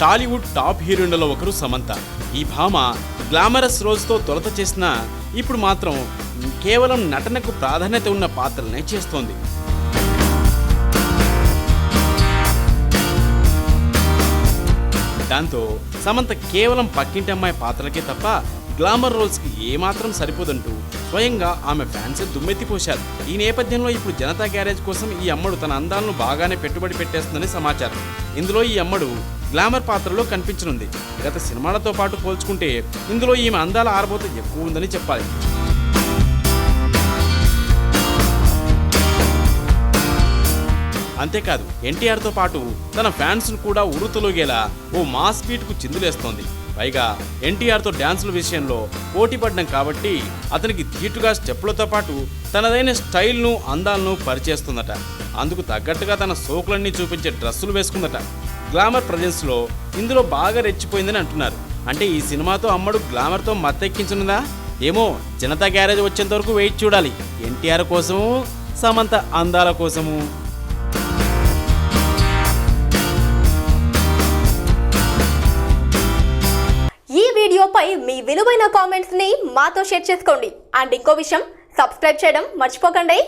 Tollywood top హీరోయిన్లలో ఒకరు సమంత. ఈ భామ గ్లామరస్ రోజుతో తొలత చేసిన ఇప్పుడు మాత్రం కేవలం నటనకు ప్రాధాన్యత ఉన్న పాత్రలనే చేస్తోంది. దాంతో సమంత కేవలం పక్కింటి అమ్మాయి పాత్రలకే తప్ప గ్లామర్ రోల్స్కి ఏమాత్రం సరిపోదంటూ స్వయంగా ఆమె ఫ్యాన్స్ దుమ్మెత్తిపోశారు ఈ నేపథ్యంలో ఇప్పుడు జనతా గ్యారేజ్ కోసం ఈ అమ్మడు తన అందాలను బాగానే పెట్టుబడి పెట్టేస్తుందని సమాచారం. ఇందులో ఈ అమ్మడు గ్లామర్ పాత్రలో కనిపించనుంది. గత సినిమాలతో పాటు పోల్చుకుంటే ఇందులో ఈమె అందాల ఆరబోత ఎక్కువ ఉందని చెప్పాలి. అంతేకాదు ఎన్టీఆర్తో పాటు తన ఫ్యాన్స్ను కూడా ఉరుతులోగేలా ఓ మాస్ బీట్కు చిందులేస్తోంది. పైగా ఎన్టీఆర్తో డ్యాన్సుల విషయంలో పోటీ పడ్డం కాబట్టి అతనికి ధీటుగా స్టెప్పులతో పాటు తనదైన స్టైల్ను అందాలను పరిచేస్తుందట అందుకు తగ్గట్టుగా తన సోకులన్నీ చూపించే డ్రెస్సులు వేసుకుందట. గ్లామర్ ప్రజెన్స్లో ఇందులో బాగా రెచ్చిపోయిందని అంటున్నారు. అంటే ఈ సినిమాతో అమ్మడు గ్లామర్తో మత్తెక్కించనుందా ఏమో జనతా గ్యారేజ్ వచ్చేంత వరకు వెయిట్ చూడాలి. ఎన్టీఆర్ కోసము సమంత అందాల కోసము? ఈ వీడియోపై మీ విలువైన కామెంట్స్ని మాతో షేర్ చేసుకోండి. అండ్ ఇంకో విషయం సబ్స్క్రైబ్ చేయడం మర్చిపోకండి.